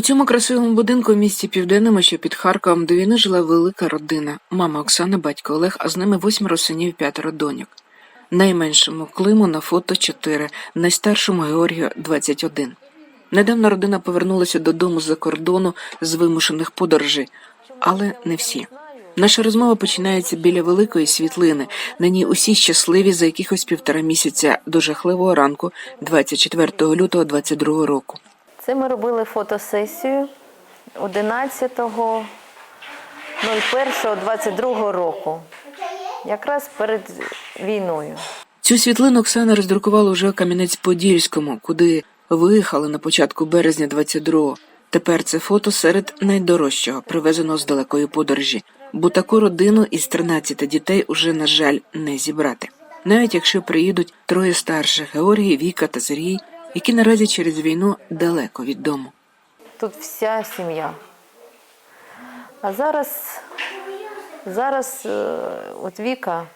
У цьому красивому будинку в місті Південному, що під Харковом, до війни жила велика родина. Мама Оксана, батько Олег, а з ними восьмеро синів, п'ятеро доньок. Найменшому Климу на фото 4, найстаршому Георгію 21. Недавно родина повернулася додому з-за кордону з вимушених подорожей, але не всі. Наша розмова починається біля великої світлини. На ній усі щасливі за якихось півтора місяця до жахливого ранку, 24 лютого 22 року. Це ми робили фотосесію 11.01.22 року, якраз перед війною. Цю світлину Оксана роздрукувала вже Кам'янець-Подільському, куди виїхали на початку березня 22-го. Тепер це фото серед найдорожчого, привезеного з далекої подорожі, бо таку родину із 13 дітей уже, на жаль, не зібрати. Навіть якщо приїдуть троє старших Георгій, Віка та Сергій, які наразі через війну далеко від дому. Тут вся сім'я. А зараз, зараз е, от Віка,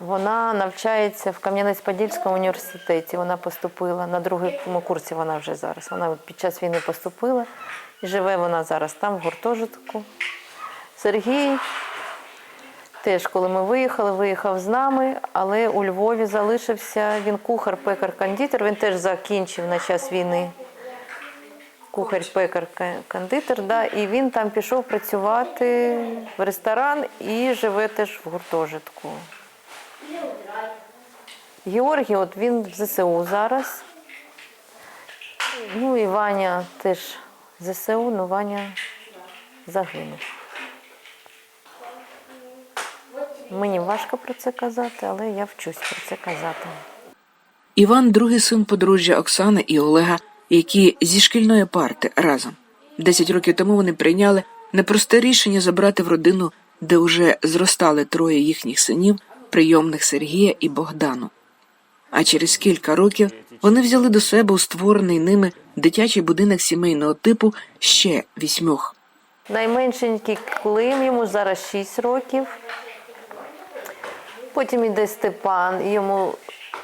вона навчається в Кам'янець-Подільському університеті. Вона поступила на другому курсі. Вона вже зараз. Вона під час війни поступила і живе вона зараз там, в гуртожитку. Сергій теж, коли ми виїхали, виїхав з нами, але у Львові залишився. Він кухар, пекар, кондитер. Він теж закінчив на час війни кухар, пекар, кондитер, да, і він там пішов працювати в ресторан і живе теж в гуртожитку. Георгій, от він в ЗСУ зараз. Ну і Ваня теж ЗСУ, ну Ваня загинув. Мені важко про це казати, але я вчусь про це казати. Іван другий син подружжя Оксани і Олега, які зі шкільної парти разом. Десять років тому вони прийняли непросте рішення забрати в родину, де уже зростали троє їхніх синів, прийомних Сергія і Богдану. А через кілька років вони взяли до себе у створений ними дитячий будинок сімейного типу ще вісьмьох. Найменшенький Клим, йому зараз 6 років. Потім іде Степан, йому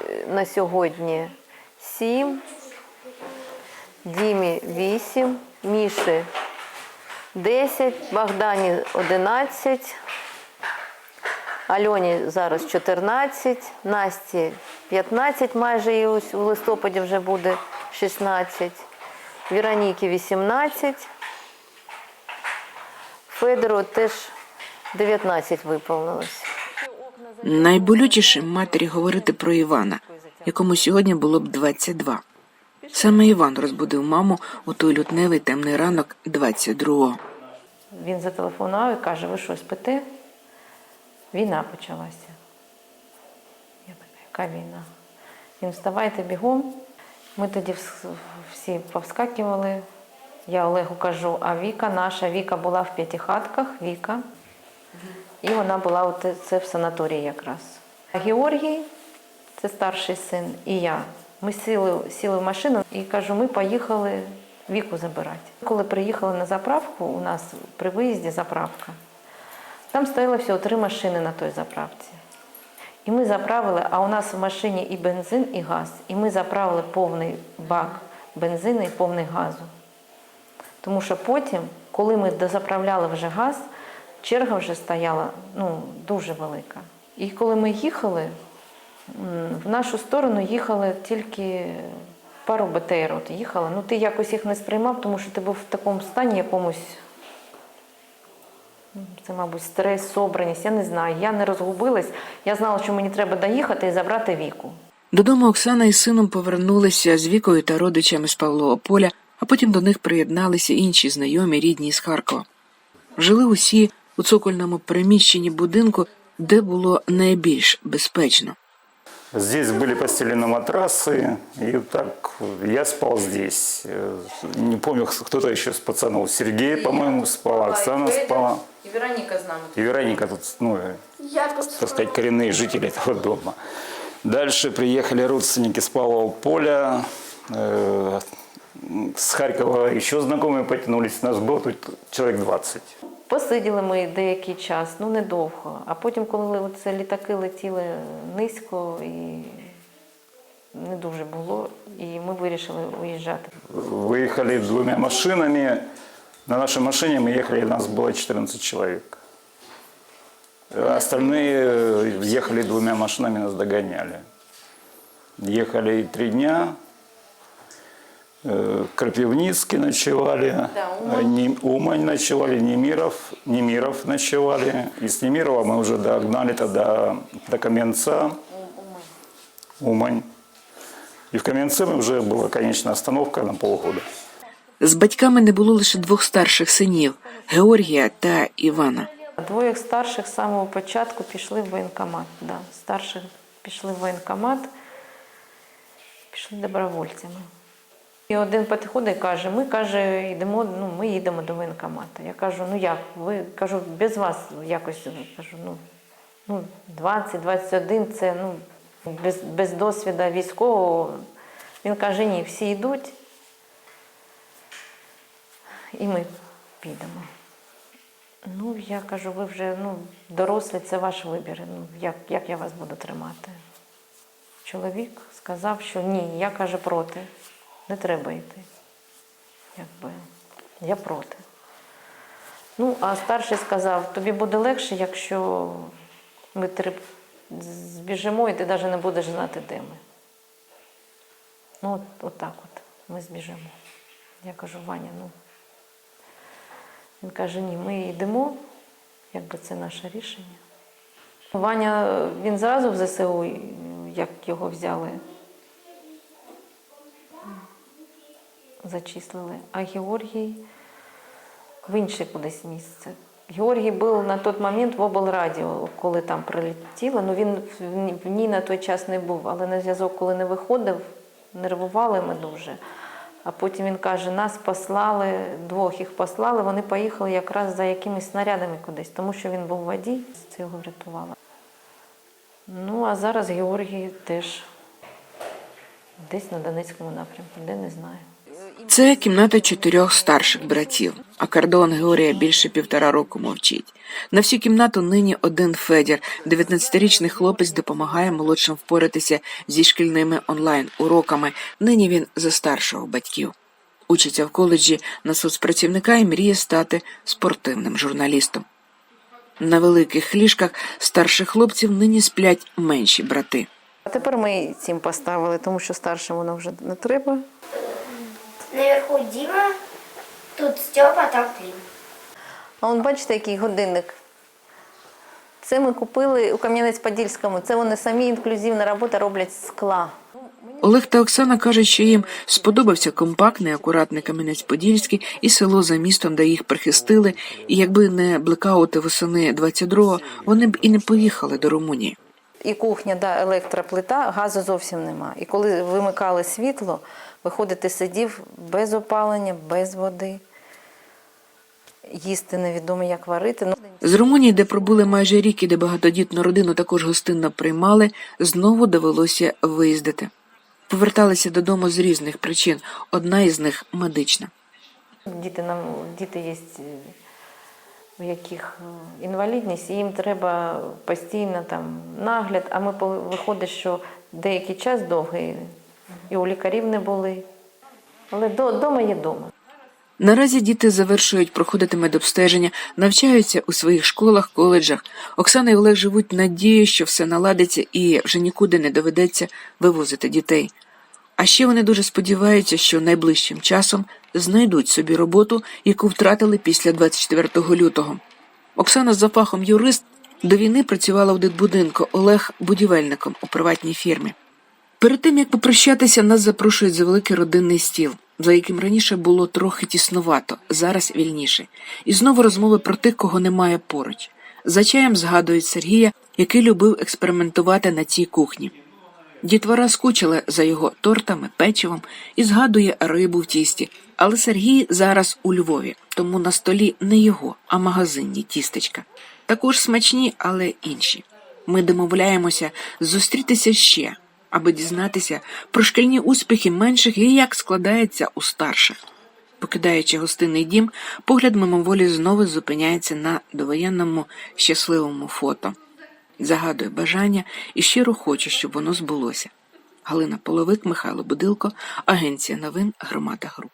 е, на сьогодні 7, Дімі 8, Міші 10, Богдані 11, Альоні зараз 14, Насті 15 майже і ось у листопаді вже буде 16, Віроніки 18. Федору теж 19 виповнилось. Найболючішим матері говорити про Івана, якому сьогодні було б 22. Саме Іван розбудив маму у той лютневий темний ранок 22-го. Він зателефонував і каже: ви що, спите? Війна почалася. Я така, яка війна? Він вставайте бігом. Ми тоді всі повскакували. Я Олегу кажу, а Віка наша, Віка була в п'ятихатках, Віка. І вона була от це в санаторії якраз. А Георгій, це старший син, і я. Ми сіли, сіли в машину і кажу, ми поїхали віку забирати. Коли приїхали на заправку, у нас при виїзді заправка, там стояло всього три машини на той заправці. І ми заправили, а у нас в машині і бензин, і газ. І ми заправили повний бак бензину і повний газу. Тому що потім, коли ми дозаправляли вже газ, черга вже стояла ну, дуже велика. І коли ми їхали, в нашу сторону їхали тільки пару БТР. От їхали. Ну ти якось їх не сприймав, тому що ти був в такому стані якомусь. Це, мабуть, стрес, собраність, я не знаю. Я не розгубилась. Я знала, що мені треба доїхати і забрати віку. Додому Оксана із сином повернулися з вікою та родичами з Павлова поля, а потім до них приєдналися інші знайомі рідні з Харкова. Жили усі у цокольному приміщенні будинку, де було найбільш безпечно. Здесь были постелены матрасы, и так я спал здесь. Э, Не помню, кто-то еще с пацанов. Сергей, по-моему, спал, Оксана спала. І Вероніка з нами. И Вероника тут, ну, э, Я тут так сказать, коренные жители этого дома. Дальше приехали родственники с Павлового поля. Э, С Харькова еще знакомые потянулись. Нас было тут человек 20. Посиділи ми деякий час, ну недовго. А потім, коли це літаки летіли низько, і не дуже було, і ми вирішили уїжджати. Выехали двумя машинами. На нашей машине мы ехали, нас было 14 человек. А Остальные э, ехали двумя машинами, нас догоняли. Ехали три дня. Э, Крапивницкий ночевали, Да, э, Не- Умань ночевали, Немиров, Немиров ночевали. Из Немирова мы уже догнали тогда до Каменца, Умань. И в Каменце мы уже была конечная остановка на полгода. З батьками не було лише двох старших синів Георгія та Івана. Двоє старших з самого початку пішли в воєнкомат. Да. Старших пішли в воєнкомат, пішли добровольцями. І один і каже: ми каже, йдемо, ну, ми їдемо до воєнкомату. Я кажу, ну як? Ви кажу, без вас якось кажу, ну, ну 20-21 це ну, без, без досвіду військового. Він каже, ні, всі йдуть, і ми підемо. Ну, я кажу, ви вже ну, дорослі, це ваш вибір. Ну, як, як я вас буду тримати? Чоловік сказав, що ні, я каже проти. Не треба йти. Якби я проти. Ну, а старший сказав, тобі буде легше, якщо ми три збіжимо, і ти навіть не будеш знати, де ми. Ну, от, от так от ми збіжимо. Я кажу, Ваня, ну. Він каже, ні, ми йдемо, якби це наше рішення. Ваня, він зразу в ЗСУ, як його взяли, зачислили, а Георгій в інше кудись місце. Георгій був на той момент в облрадіо, коли там прилетіло. Ну він в ній на той час не був, але на зв'язок, коли не виходив, нервували ми дуже. А потім він каже, нас послали, двох їх послали, вони поїхали якраз за якимись снарядами кудись, тому що він був водій, це його врятувало. Ну, а зараз Георгій теж десь на Донецькому напрямку, де не знаю. Це кімната чотирьох старших братів. А кордон Георгія більше півтора року мовчить. На всю кімнату нині один Федір, 19-річний хлопець, допомагає молодшим впоратися зі шкільними онлайн-уроками. Нині він за старшого батьків. Учиться в коледжі на соцпрацівника і мріє стати спортивним журналістом. На великих ліжках старших хлопців нині сплять менші брати. А тепер ми цим поставили, тому що старшим воно вже не треба. Дима, тут Степа, там Клим. А он бачите, який годинник. Це ми купили у Кам'янець-Подільському. Це вони самі інклюзивна робота роблять з скла. Олег та Оксана кажуть, що їм сподобався компактний, акуратний Кам'янець-Подільський і село за містом, де їх прихистили, і якби не блекаути восени 22-го, вони б і не поїхали до Румунії. І кухня, да, електроплита, газу зовсім нема. І коли вимикали світло, виходить, ти сидів без опалення, без води. Їсти невідомо, як варити. Ну, З Румунії, де пробули майже рік і де багатодітну родину також гостинно приймали, знову довелося виїздити. Поверталися додому з різних причин. Одна із них медична. Діти нам діти є, у яких е, інвалідність, і їм треба постійно там нагляд. А ми виходить, що деякий час довгий і у лікарів не були. Але вдома є вдома. Наразі діти завершують проходити медобстеження, навчаються у своїх школах, коледжах. Оксана і Олег живуть надією, що все наладиться і вже нікуди не доведеться вивозити дітей. А ще вони дуже сподіваються, що найближчим часом знайдуть собі роботу, яку втратили після 24 лютого. Оксана за фахом юрист до війни працювала в дитбудинку, Олег будівельником у приватній фірмі. Перед тим як попрощатися, нас запрошують за великий родинний стіл, за яким раніше було трохи тіснувато, зараз вільніше. І знову розмови про тих, кого немає поруч. За чаєм згадують Сергія, який любив експериментувати на цій кухні. Дітвора скучила за його тортами, печивом і згадує рибу в тісті. Але Сергій зараз у Львові, тому на столі не його, а магазинні тістечка. Також смачні, але інші. Ми домовляємося зустрітися ще, аби дізнатися про шкільні успіхи менших і як складається у старших. Покидаючи гостинний дім, погляд мимоволі знову зупиняється на довоєнному щасливому фото. Загадує бажання і щиро хоче, щоб воно збулося. Галина Половик, Михайло Будилко, Агенція новин Громада Груп.